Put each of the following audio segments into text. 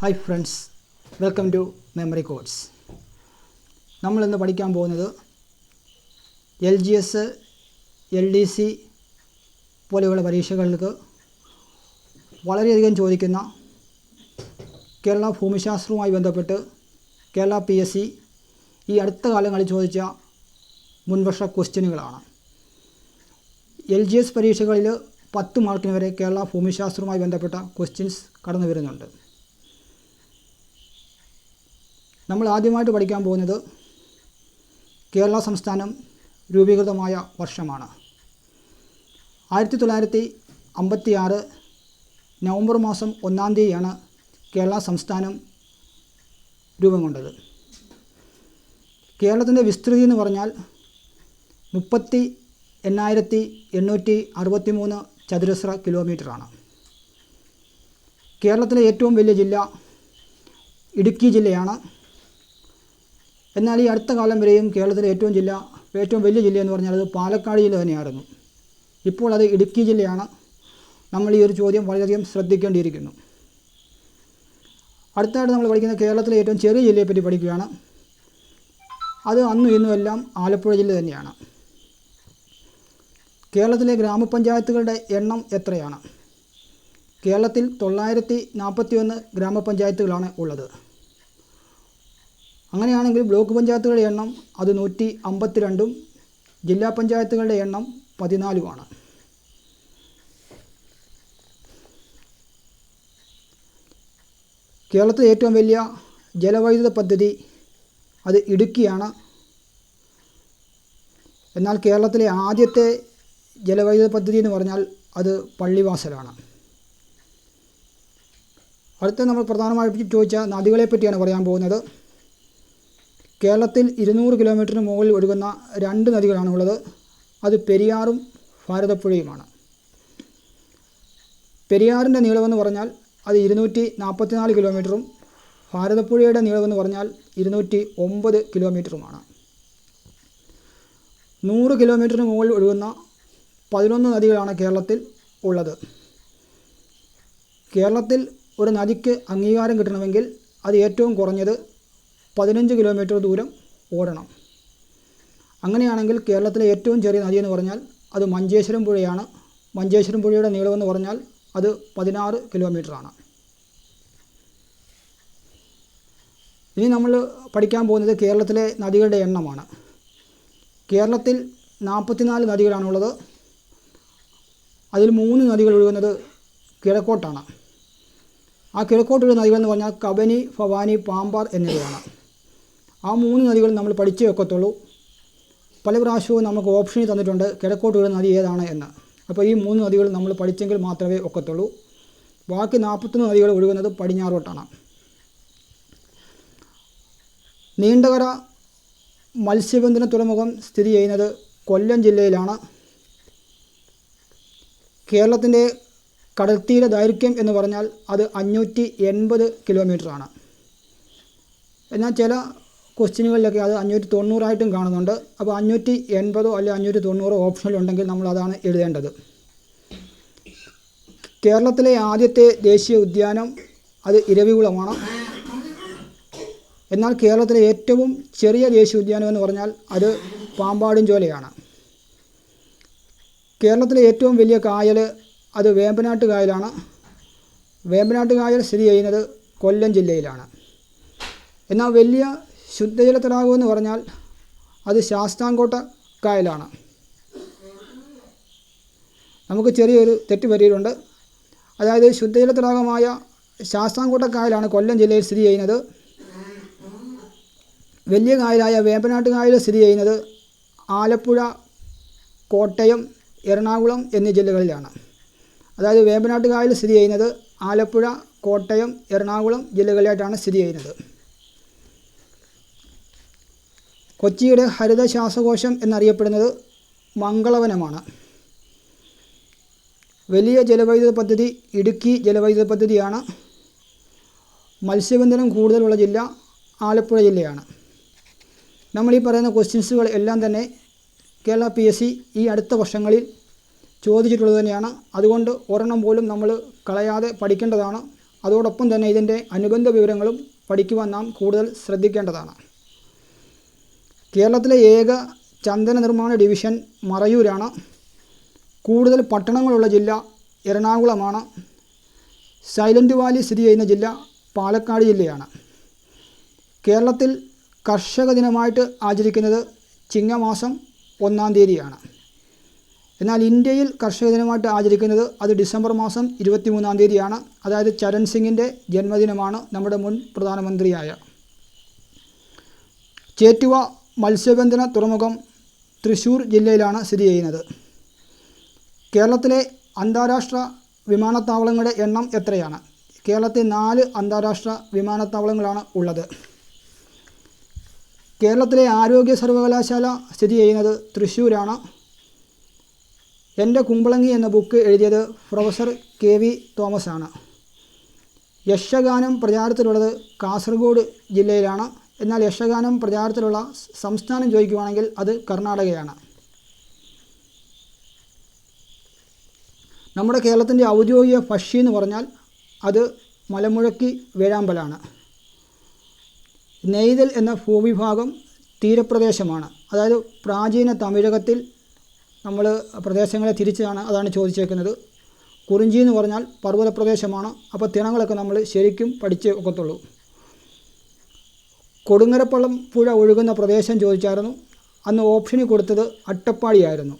Hi friends welcome to memory codes നമ്മളിന്ന് പഠിക്കാൻ പോകുന്നത് L G S L D C പോലെയുള്ള പരീക്ഷകൾക്ക് വളരെയധികം ചോദിക്കുന്ന കേരള ഭൂമിശാസ്ത്രവുമായി ബന്ധപ്പെട്ട് കേരള പി എസ് സി ഈ അടുത്ത കാലങ്ങളിൽ ചോദിച്ച മുൻവർഷ ക്വസ്റ്റ്യനുകളാണ്. എൽ ജി എസ് പരീക്ഷകളിൽ പത്ത് മാർക്കിന് വരെ കേരള ഭൂമിശാസ്ത്രവുമായി ബന്ധപ്പെട്ട ക്വസ്റ്റ്യൻസ് കടന്നു വരുന്നുണ്ട് നമ്മൾ ആദ്യമായിട്ട് പഠിക്കാൻ പോകുന്നത് കേരള സംസ്ഥാനം രൂപീകൃതമായ വർഷമാണ്. ആയിരത്തി തൊള്ളായിരത്തി അമ്പത്തി ആറ് നവംബർ മാസം ഒന്നാം തീയതിയാണ് കേരള സംസ്ഥാനം രൂപം കൊണ്ടത്. കേരളത്തിന്റെ വിസ്തൃതി എന്ന് പറഞ്ഞാൽ മുപ്പത്തി എണ്ണായിരത്തി എണ്ണൂറ്റി അറുപത്തി മൂന്ന് ചതുരശ്ര കിലോമീറ്ററാണ്. കേരളത്തിലെ ഏറ്റവും വലിയ ജില്ല ഇടുക്കി ജില്ലയാണ്. എന്നാൽ ഈ അടുത്ത കാലം വരെയും കേരളത്തിലെ ഏറ്റവും ജില്ല ഏറ്റവും വലിയ ജില്ല എന്ന് പറഞ്ഞാൽ അത് പാലക്കാട് ജില്ല തന്നെയായിരുന്നു. ഇപ്പോൾ അത് ഇടുക്കി ജില്ലയാണ്. നമ്മൾ ഈ ഒരു ചോദ്യം വളരെയധികം ശ്രദ്ധിക്കേണ്ടിയിരിക്കുന്നു. അടുത്തായിട്ട് നമ്മൾ പഠിക്കുന്ന കേരളത്തിലെ ഏറ്റവും ചെറിയ ജില്ലയെപ്പറ്റി പഠിക്കുകയാണ്. അത് അന്നും ഇന്നും എല്ലാം ആലപ്പുഴ ജില്ല തന്നെയാണ്. കേരളത്തിലെ ഗ്രാമപഞ്ചായത്തുകളുടെ എണ്ണം എത്രയാണ്? കേരളത്തിൽ തൊള്ളായിരത്തി നാൽപ്പത്തി ഒന്ന് ഗ്രാമപഞ്ചായത്തുകളാണ് ഉള്ളത്. അങ്ങനെയാണെങ്കിൽ ബ്ലോക്ക് പഞ്ചായത്തുകളുടെ എണ്ണം അത് നൂറ്റി അമ്പത്തിരണ്ടും ജില്ലാ പഞ്ചായത്തുകളുടെ എണ്ണം പതിനാലുമാണ്. കേരളത്തിലെ ഏറ്റവും വലിയ ജലവൈദ്യുത പദ്ധതി അത് ഇടുക്കിയാണ്. എന്നാൽ കേരളത്തിലെ ആദ്യത്തെ ജലവൈദ്യുത പദ്ധതി എന്ന് പറഞ്ഞാൽ അത് പള്ളിവാസലാണ്. അടുത്ത നമ്മൾ പ്രധാനമായിട്ട് ചോദിച്ച നദികളെ പറ്റിയാണ് പറയാൻ പോകുന്നത്. കേരളത്തിൽ ഇരുന്നൂറ് കിലോമീറ്ററിന് മുകളിൽ ഒഴുകുന്ന രണ്ട് നദികളാണ് ഉള്ളത് അത് പെരിയാറും ഭാരതപ്പുഴയുമാണ്. പെരിയാറിന്റെ നീളമെന്ന് പറഞ്ഞാൽ അത് ഇരുന്നൂറ്റി നാൽപ്പത്തിനാല് കിലോമീറ്ററും ഭാരതപ്പുഴയുടെ നീളമെന്ന് പറഞ്ഞാൽ ഇരുന്നൂറ്റി ഒമ്പത് കിലോമീറ്ററുമാണ്. നൂറ് കിലോമീറ്ററിന് മുകളിൽ ഒഴുകുന്ന പതിനൊന്ന് നദികളാണ് കേരളത്തിൽ ഉള്ളത്. കേരളത്തിൽ ഒരു നദിക്ക് അംഗീകാരം കിട്ടണമെങ്കിൽ അത് ഏറ്റവും കുറഞ്ഞത് പതിനഞ്ച് കിലോമീറ്റർ ദൂരം ഓടണം. അങ്ങനെയാണെങ്കിൽ കേരളത്തിലെ ഏറ്റവും ചെറിയ നദി എന്ന് പറഞ്ഞാൽ അത് മഞ്ചേശ്വരം പുഴയാണ്. മഞ്ചേശ്വരം പുഴയുടെ നീളമെന്ന് പറഞ്ഞാൽ അത് പതിനാറ് കിലോമീറ്ററാണ് ഇനി നമ്മൾ പഠിക്കാൻ പോകുന്നത് കേരളത്തിലെ നദികളുടെ എണ്ണമാണ്. കേരളത്തിൽ നാൽപ്പത്തിനാല് നദികളാണുള്ളത്. അതിൽ മൂന്ന് നദികൾ ഒഴുകുന്നത് കിഴക്കോട്ടാണ്. ആ കിഴക്കോട്ടുള്ള നദികളെന്ന് പറഞ്ഞാൽ കബനി ഭവാനി പാമ്പാർ എന്നിവയാണ്. ആ മൂന്ന് നദികൾ നമ്മൾ പഠിച്ചേ വെക്കത്തുള്ളൂ പല പ്രാവശ്യവും നമുക്ക് ഓപ്ഷനിൽ തന്നിട്ടുണ്ട് കിഴക്കോട്ട് വരുന്ന നദി ഏതാണ് എന്ന്. അപ്പോൾ ഈ മൂന്ന് നദികൾ നമ്മൾ പഠിച്ചെങ്കിൽ മാത്രമേ ഒക്കത്തുള്ളൂ. ബാക്കി നാൽപ്പത്തൊന്ന് നദികൾ ഒഴുകുന്നത് പടിഞ്ഞാറോട്ടാണ്. നീണ്ടകര മത്സ്യബന്ധന തുറമുഖം സ്ഥിതി ചെയ്യുന്നത് കൊല്ലം ജില്ലയിലാണ്. കേരളത്തിന്റെ കടൽത്തീര ദൈർഘ്യം എന്ന് പറഞ്ഞാൽ അത് അഞ്ഞൂറ്റി എൺപത് കിലോമീറ്ററാണ്. എന്നാൽ ചില ക്വസ്റ്റ്യനുകളിലൊക്കെ അത് അഞ്ഞൂറ്റി തൊണ്ണൂറായിട്ടും കാണുന്നുണ്ട്. അപ്പോൾ അഞ്ഞൂറ്റി എൺപതോ അല്ലെങ്കിൽ അഞ്ഞൂറ്റി തൊണ്ണൂറോ ഓപ്ഷനിലുണ്ടെങ്കിൽ നമ്മൾ അതാണ് എഴുതേണ്ടത്. കേരളത്തിലെ ആദ്യത്തെ ദേശീയ ഉദ്യാനം അത് ഇരവികുളമാണ്. എന്നാൽ കേരളത്തിലെ ഏറ്റവും ചെറിയ ദേശീയ ഉദ്യാനം എന്ന് പറഞ്ഞാൽ അത് പാമ്പാടും ചോലയാണ്. കേരളത്തിലെ ഏറ്റവും വലിയ കായൽ അത് വേമ്പനാട്ട് കായലാണ്. വേമ്പനാട്ട് കായൽ സ്ഥിതി ചെയ്യുന്നത് കൊല്ലം ജില്ലയിലാണ്. എന്നാൽ വലിയ ശുദ്ധജല തടാകമെന്ന് പറഞ്ഞാൽ അത് ശാസ്താംകോട്ട കായലാണ്. നമുക്ക് ചെറിയൊരു തെറ്റ് പറ്റിയിട്ടുണ്ട്. അതായത് ശുദ്ധജല തടാകമായ ശാസ്താംകോട്ട കായലാണ് കൊല്ലം ജില്ലയിൽ സ്ഥിതി ചെയ്യുന്നത്. വലിയ കായലായ വേമ്പനാട്ട് കായൽ സ്ഥിതി ചെയ്യുന്നത് ആലപ്പുഴ കോട്ടയം എറണാകുളം എന്നീ ജില്ലകളിലാണ്. അതായത് വേമ്പനാട്ട് കായൽ സ്ഥിതി ചെയ്യുന്നത് ആലപ്പുഴ കോട്ടയം എറണാകുളം ജില്ലകളിലായിട്ടാണ് സ്ഥിതി ചെയ്യുന്നത്. കൊച്ചിയുടെ ഹരിത ശ്വാസകോശം എന്നറിയപ്പെടുന്നത് മംഗളവനമാണ്. വലിയ ജലവൈദ്യുത പദ്ധതി ഇടുക്കി ജലവൈദ്യുത പദ്ധതിയാണ്. മത്സ്യബന്ധനം കൂടുതലുള്ള ജില്ല ആലപ്പുഴ ജില്ലയാണ്. നമ്മൾ ഈ പറയുന്ന ക്വസ്റ്റ്യൻസുകൾ എല്ലാം തന്നെ കേരള പി എസ് സി ഈ അടുത്ത വർഷങ്ങളിൽ ചോദിച്ചിട്ടുള്ളത് തന്നെയാണ്. അതുകൊണ്ട് ഒരെണ്ണം പോലും നമ്മൾ കളയാതെ പഠിക്കേണ്ടതാണ്. അതോടൊപ്പം തന്നെ ഇതിന്റെ അനുബന്ധ വിവരങ്ങളും പഠിക്കുവാൻ നാം കൂടുതൽ ശ്രദ്ധിക്കേണ്ടതാണ്. കേരളത്തിലെ ഏക ചന്ദന നിർമ്മാണ ഡിവിഷൻ മറയൂരാണ്. കൂടുതൽ പട്ടണങ്ങളുള്ള ജില്ല എറണാകുളമാണ്. സൈലന്റ് വാലി സ്ഥിതി ചെയ്യുന്ന ജില്ല പാലക്കാട് ജില്ലയാണ്. കേരളത്തിൽ കർഷക ദിനമായിട്ട് ആചരിക്കുന്നത് ചിങ്ങമാസം ഒന്നാം തീയതിയാണ്. എന്നാൽ ഇന്ത്യയിൽ കർഷക ദിനമായിട്ട് ആചരിക്കുന്നത് അത് ഡിസംബർ മാസം ഇരുപത്തി മൂന്നാം തീയതിയാണ്. അതായത് ചരൺ സിംഗിന്റെ ജന്മദിനമാണ് നമ്മുടെ മുൻ പ്രധാനമന്ത്രിയായ. ചേറ്റുവ മത്സ്യബന്ധന തുറമുഖം തൃശ്ശൂർ ജില്ലയിലാണ് സ്ഥിതി ചെയ്യുന്നത്. കേരളത്തിലെ അന്താരാഷ്ട്ര വിമാനത്താവളങ്ങളുടെ എണ്ണം എത്രയാണ്? കേരളത്തിൽ നാല് അന്താരാഷ്ട്ര വിമാനത്താവളങ്ങളാണ് ഉള്ളത്. കേരളത്തിലെ ആരോഗ്യ സർവകലാശാല സ്ഥിതി ചെയ്യുന്നത് തൃശ്ശൂരാണ് എന്റെ കുമ്പളങ്ങി എന്ന ബുക്ക് എഴുതിയത് പ്രൊഫസർ കെ വി തോമസ് ആണ് യക്ഷഗാനം പ്രചാരത്തിലുള്ളത് കാസർഗോഡ് ജില്ലയിലാണ്. എന്നാൽ യക്ഷഗാനം പ്രചാരത്തിലുള്ള സംസ്ഥാനം ചോദിക്കുവാണെങ്കിൽ അത് കർണാടകയാണ്. നമ്മുടെ കേരളത്തിന്റെ ഔദ്യോഗിക ഭക്ഷി എന്ന് പറഞ്ഞാൽ അത് മലമുഴക്കി വേഴാമ്പലാണ്. നെയ്തൽ എന്ന ഭൂവിഭാഗം തീരപ്രദേശമാണ്. അതായത് പ്രാചീന തമിഴകത്തിൽ നമ്മൾ പ്രദേശങ്ങളെ തിരിച്ചാണ് അതാണ് ചോദിച്ചേക്കുന്നത്. കുറിഞ്ചി എന്ന് പറഞ്ഞാൽ പർവത പ്രദേശമാണ് അപ്പോൾ തിണങ്ങളൊക്കെ നമ്മൾ ശരിക്കും പഠിച്ച് ഒക്കത്തുള്ളൂ. കൊടുങ്ങരപ്പള്ളം പുഴ ഒഴുകുന്ന പ്രദേശം ചോദിച്ചായിരുന്നു. അന്ന് ഓപ്ഷന് കൊടുത്തത് അട്ടപ്പാടിയായിരുന്നു.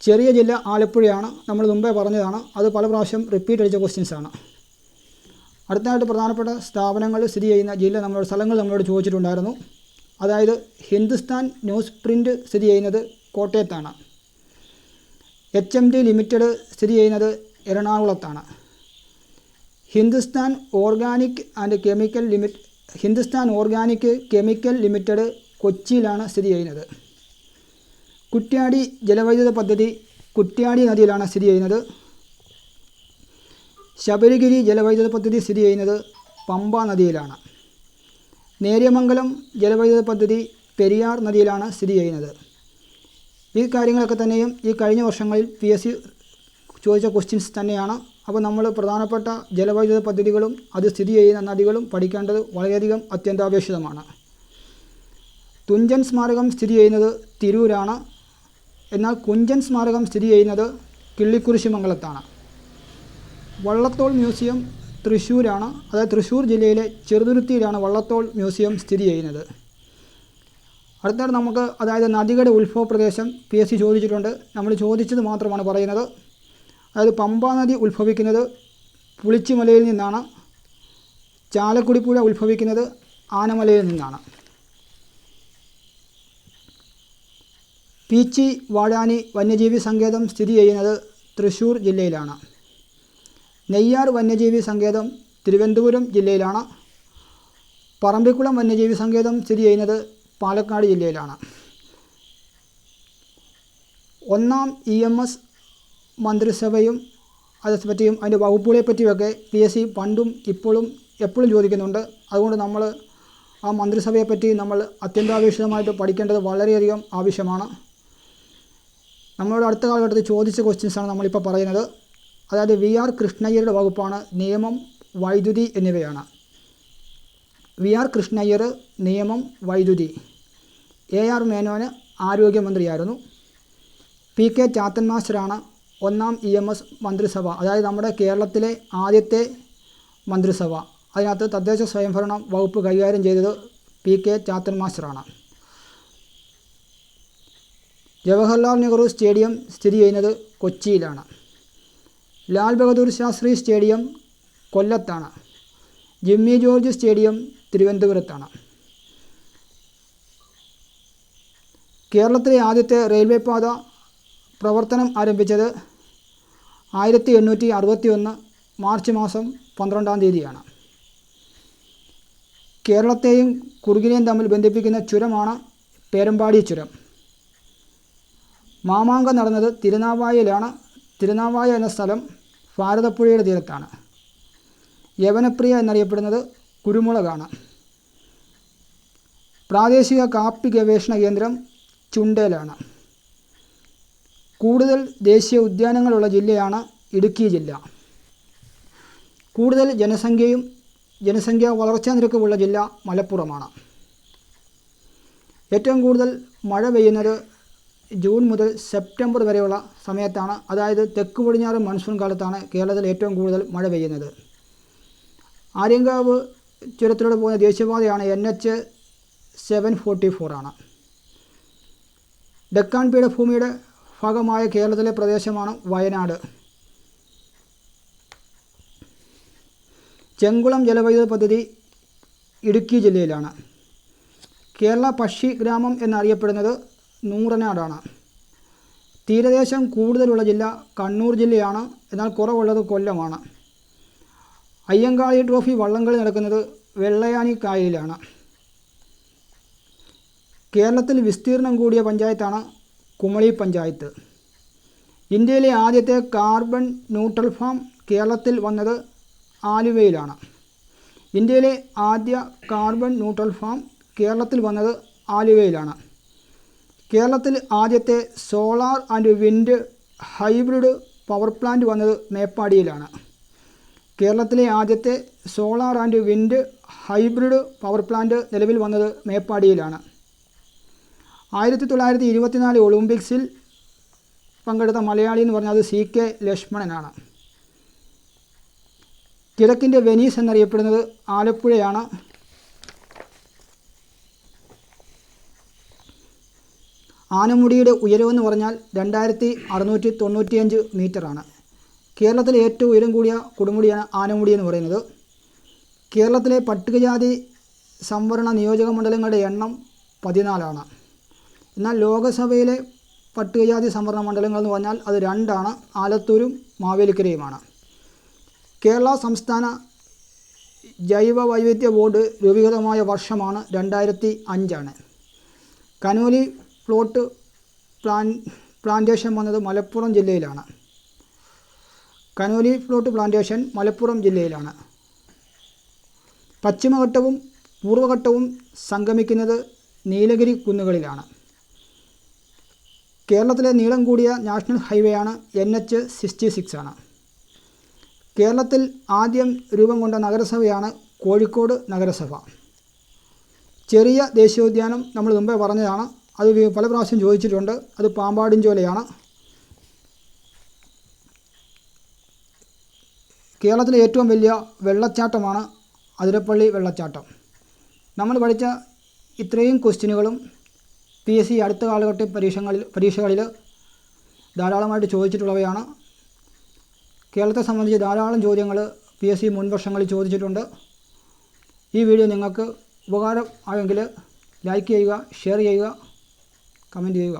ചെറിയ ജില്ല ആലപ്പുഴയാണ്. നമ്മൾ മുമ്പേ പറഞ്ഞതാണ്. അത് പല പ്രാവശ്യം റിപ്പീറ്റ് അടിച്ച ക്വസ്റ്റ്യൻസ് ആണ്. അടുത്തതായിട്ട് പ്രധാനപ്പെട്ട സ്ഥാപനങ്ങൾ സ്ഥിതി ചെയ്യുന്ന ജില്ല നമ്മളോട് സ്ഥലങ്ങൾ നമ്മളോട് ചോദിച്ചിട്ടുണ്ടായിരുന്നു. അതായത് ഹിന്ദുസ്ഥാൻ ന്യൂസ് പ്രിന്റ് സ്ഥിതി ചെയ്യുന്നത് കോട്ടയത്താണ്. എച്ച് എം ഡി ലിമിറ്റഡ് സ്ഥിതി ചെയ്യുന്നത് എറണാകുളത്താണ്. Hindustan organic and chemical limit Hindustan organic chemical limited കൊച്ചിയിലാണ് സ്ഥിതി ചെയ്യുന്നത്. കുറ്റ്യാടി ജലവൈദ്യുത പദ്ധതി കുറ്റ്യാടി നദിയിലാണ് സ്ഥിതി ചെയ്യുന്നത്. ശബരിഗിരി ജലവൈദ്യുത പദ്ധതി സ്ഥിതി ചെയ്യുന്നത് പമ്പ നദിയിലാണ്. നേര്യമംഗലം ജലവൈദ്യുത പദ്ധതി പെരിയാർ നദിയിലാണ് സ്ഥിതി ചെയ്യുന്നത്. ഈ കാര്യങ്ങളൊക്കെ തന്നെയും ഈ കഴിഞ്ഞ വർഷങ്ങളിൽ പി എസ് സി ചോദിച്ച ക്വസ്റ്റ്യൻസ് തന്നെയാണ് അപ്പോൾ നമ്മൾ പ്രധാനപ്പെട്ട ജലവൈദ്യുത പദ്ധതികളും അത് സ്ഥിതി ചെയ്യുന്ന നദികളും പഠിക്കേണ്ടത് വളരെയധികം അത്യന്താപേക്ഷിതമാണ്. തുഞ്ചൻ സ്മാരകം സ്ഥിതി ചെയ്യുന്നത് തിരൂരാണ്. എന്നാൽ കുഞ്ചൻ സ്മാരകം സ്ഥിതി ചെയ്യുന്നത് കിള്ളിക്കുരിശിമംഗലത്താണ് വള്ളത്തോൾ മ്യൂസിയം തൃശ്ശൂരാണ്. അതായത് തൃശ്ശൂർ ജില്ലയിലെ ചെറുതുരുത്തിയിലാണ് വള്ളത്തോൾ മ്യൂസിയം സ്ഥിതി ചെയ്യുന്നത്. അടുത്തത് നമുക്ക് അതായത് നദികളുടെ ഉത്ഭവ പ്രദേശം പി എസ് സി ചോദിച്ചിട്ടുണ്ട്. നമ്മൾ ചോദിച്ചത് മാത്രമാണ് പറയുന്നത്. അതായത് പമ്പാ നദി ഉത്ഭവിക്കുന്നത് പുളിച്ചിമലയിൽ നിന്നാണ് ചാലക്കുടി പുഴ ഉത്ഭവിക്കുന്നത് ആനമലയിൽ നിന്നാണ്. പീച്ചി വാഴാനി വന്യജീവി സങ്കേതം സ്ഥിതി ചെയ്യുന്നത് തൃശ്ശൂർ ജില്ലയിലാണ്. നെയ്യാർ വന്യജീവി സങ്കേതം തിരുവനന്തപുരം ജില്ലയിലാണ്. പറമ്പിക്കുളം വന്യജീവി സങ്കേതം സ്ഥിതി ചെയ്യുന്നത് പാലക്കാട് ജില്ലയിലാണ്. ഒന്നാം ഇ എം എസ് മന്ത്രിസഭയും അതേപ്പറ്റിയും അതിന്റെ വകുപ്പുകളെ പറ്റിയൊക്കെ പി എസ് സി പണ്ടും ഇപ്പോഴും എപ്പോഴും ചോദിക്കുന്നുണ്ട്. അതുകൊണ്ട് നമ്മൾ ആ മന്ത്രിസഭയെപ്പറ്റി നമ്മൾ അത്യന്താപേക്ഷിതമായിട്ട് പഠിക്കേണ്ടത് വളരെയധികം ആവശ്യമാണ്. നമ്മളോട് അടുത്ത കാലഘട്ടത്തിൽ ചോദിച്ച ക്വസ്റ്റ്യൻസാണ് നമ്മളിപ്പോൾ പറയുന്നത്. അതായത് വി ആർ കൃഷ്ണയ്യരുടെ വകുപ്പാണ് നിയമം വൈദ്യുതി എന്നിവയാണ്. വി ആർ കൃഷ്ണയ്യർ നിയമം വൈദ്യുതി. എ ആർ മേനോന് ആരോഗ്യമന്ത്രിയായിരുന്നു. പി കെ ചാത്തൻ മാസ്റ്ററാണ് ഒന്നാം ഇ എം എസ് മന്ത്രിസഭ അതായത് നമ്മുടെ കേരളത്തിലെ ആദ്യത്തെ മന്ത്രിസഭ. അതിനകത്ത് തദ്ദേശ സ്വയംഭരണ വകുപ്പ് കൈകാര്യം ചെയ്തത് പി കെ ചാത്തൻ മാസ്റ്ററാണ്. ജവഹർലാൽ നെഹ്റു സ്റ്റേഡിയം സ്ഥിതി ചെയ്യുന്നത് കൊച്ചിയിലാണ്. ലാൽ ബഹദൂർ ശാസ്ത്രി സ്റ്റേഡിയം കൊല്ലത്താണ്. ജിമ്മി ജോർജ് സ്റ്റേഡിയം തിരുവനന്തപുരത്താണ്. കേരളത്തിലെ ആദ്യത്തെ റെയിൽവേ പാത പ്രവർത്തനം ആരംഭിച്ചത് ആയിരത്തി എണ്ണൂറ്റി അറുപത്തി ഒന്ന് മാർച്ച് മാസം പന്ത്രണ്ടാം തീയതിയാണ്. കേരളത്തെയും കുറുകിനെയും തമ്മിൽ ബന്ധിപ്പിക്കുന്ന ചുരമാണ് പേരമ്പാടി ചുരം. മാമാങ്കം നടന്നത് തിരുനാവായയിലാണ്. തിരുനാവായ എന്ന സ്ഥലം ഭാരതപ്പുഴയുടെ തീരത്താണ്. യവനപ്രിയ എന്നറിയപ്പെടുന്നത് കുരുമുളകാണ്. പ്രാദേശിക കാപ്പി ഗവേഷണ കേന്ദ്രം ചുണ്ടേലാണ്. കൂടുതൽ ദേശീയ ഉദ്യാനങ്ങളുള്ള ജില്ലയാണ് ഇടുക്കി ജില്ല. കൂടുതൽ ജനസംഖ്യയും ജനസംഖ്യ വളർച്ചാ നിരക്കുമുള്ള ജില്ല മലപ്പുറമാണ്. ഏറ്റവും കൂടുതൽ മഴ പെയ്യുന്നത് ജൂൺ മുതൽ സെപ്റ്റംബർ വരെയുള്ള സമയത്താണ്. അതായത് തെക്ക് പടിഞ്ഞാറ് മൺസൂൺ കാലത്താണ് കേരളത്തിൽ ഏറ്റവും കൂടുതൽ മഴ പെയ്യുന്നത്. ആര്യങ്കാവ് ചുരത്തിലൂടെ പോകുന്ന ദേശീയപാതയാണ് എൻ എച്ച് സെവൻ ഫോർട്ടി ഫോറാണ് ഡെക്കാൻ പീഠഭൂമിയുടെ ഭാഗമായ കേരളത്തിലെ പ്രദേശമാണ് വയനാട്. ചെങ്കുളം ജലവൈദ്യുത പദ്ധതി ഇടുക്കി ജില്ലയിലാണ്. കേരള പക്ഷി ഗ്രാമം എന്നറിയപ്പെടുന്നത് നൂറനാടാണ്. തീരദേശം കൂടുതലുള്ള ജില്ല കണ്ണൂർ ജില്ലയാണ് എന്നാൽ കുറവുള്ളത് കൊല്ലമാണ്. അയ്യങ്കാളി ട്രോഫി വള്ളംകളി നടക്കുന്നത് വെള്ളയാനി കായലിലാണ്. കേരളത്തിൽ വിസ്തീർണം കൂടിയ പഞ്ചായത്താണ് കുമളി പഞ്ചായത്ത്. ഇന്ത്യയിലെ ആദ്യത്തെ കാർബൺ ന്യൂട്രൽ ഫാം കേരളത്തിൽ വന്നത് ആലുവയിലാണ്. ഇന്ത്യയിലെ ആദ്യ കാർബൺ ന്യൂട്രൽ ഫാം കേരളത്തിൽ വന്നത് ആലുവയിലാണ്. കേരളത്തിൽ ആദ്യത്തെ solar and wind hybrid power plant വന്നത് മേപ്പാടിയിലാണ്. കേരളത്തിലെ ആദ്യത്തെ solar and wind hybrid power plant നിലവിൽ വന്നത് മേപ്പാടിയിലാണ്. ആയിരത്തി തൊള്ളായിരത്തി ഇരുപത്തിനാല് ഒളിമ്പിക്സിൽ പങ്കെടുത്ത മലയാളി എന്ന് പറഞ്ഞാൽ അത് സി കെ ലക്ഷ്മണനാണ്. കിഴക്കിന്റെ വെനീസ് എന്നറിയപ്പെടുന്നത് ആലപ്പുഴയാണ്. ആനമുടിയുടെ ഉയരമെന്ന് പറഞ്ഞാൽ രണ്ടായിരത്തി അറുന്നൂറ്റി തൊണ്ണൂറ്റിയഞ്ച് മീറ്ററാണ്. കേരളത്തിലെ ഏറ്റവും ഉയരം കൂടിയ കൊടുമുടിയാണ് ആനമുടി എന്ന് പറയുന്നത്. കേരളത്തിലെ പട്ടികജാതി സംവരണ നിയോജക മണ്ഡലങ്ങളുടെ എണ്ണം പതിനാലാണ്. എന്നാൽ ലോകസഭയിലെ പട്ടികജാതി സംവരണ മണ്ഡലങ്ങൾ എന്ന് പറഞ്ഞാൽ അത് രണ്ടാണ്. ആലത്തൂരും മാവേലിക്കരയുമാണ്. കേരള സംസ്ഥാന ജൈവ വൈവിധ്യ ബോർഡ് രൂപീകൃതമായ വർഷമാണ് രണ്ടായിരത്തി അഞ്ചാണ് കനോലി പ്ലോട്ട് പ്ലാൻ പ്ലാന്റേഷൻ വന്നത് മലപ്പുറം ജില്ലയിലാണ്. കനോലി പ്ലോട്ട് പ്ലാന്റേഷൻ മലപ്പുറം ജില്ലയിലാണ്. പശ്ചിമഘട്ടവും പൂർവഘട്ടവും സംഗമിക്കുന്നത് നീലഗിരി കുന്നുകളിലാണ്. കേരളത്തിലെ നീളം കൂടിയ നാഷണൽ ഹൈവേ ആണ് എൻ എച്ച് സിക്സ്റ്റി സിക്സ് ആണ്. കേരളത്തിൽ ആദ്യം രൂപം കൊണ്ട നഗരസഭയാണ് കോഴിക്കോട് നഗരസഭ. ചെറിയ ദേശീയോദ്യാനം നമ്മൾ മുമ്പേ പറഞ്ഞതാണ്. അത് പല പ്രാവശ്യം ചോദിച്ചിട്ടുണ്ട്. അത് പാമ്പാടിഞ്ചോലയാണ്. കേരളത്തിലെ ഏറ്റവും വലിയ വെള്ളച്ചാട്ടമാണ് അതിരപ്പള്ളി വെള്ളച്ചാട്ടം. നമ്മൾ പഠിച്ച ഇത്രയും ക്വസ്റ്റ്യനുകളും പി എസ് സി അടുത്ത കാലഘട്ട പരീക്ഷകളിൽ പരീക്ഷകളിൽ ധാരാളമായിട്ട് ചോദിച്ചിട്ടുള്ളവയാണ്. കേരളത്തെ സംബന്ധിച്ച് ധാരാളം ചോദ്യങ്ങൾ പി എസ് സി മുൻ വർഷങ്ങളിൽ ചോദിച്ചിട്ടുണ്ട്. ഈ വീഡിയോ നിങ്ങൾക്ക് ഉപകാരം ആയെങ്കിൽ ലൈക്ക് ചെയ്യുക ഷെയർ ചെയ്യുക കമന്റ് ചെയ്യുക.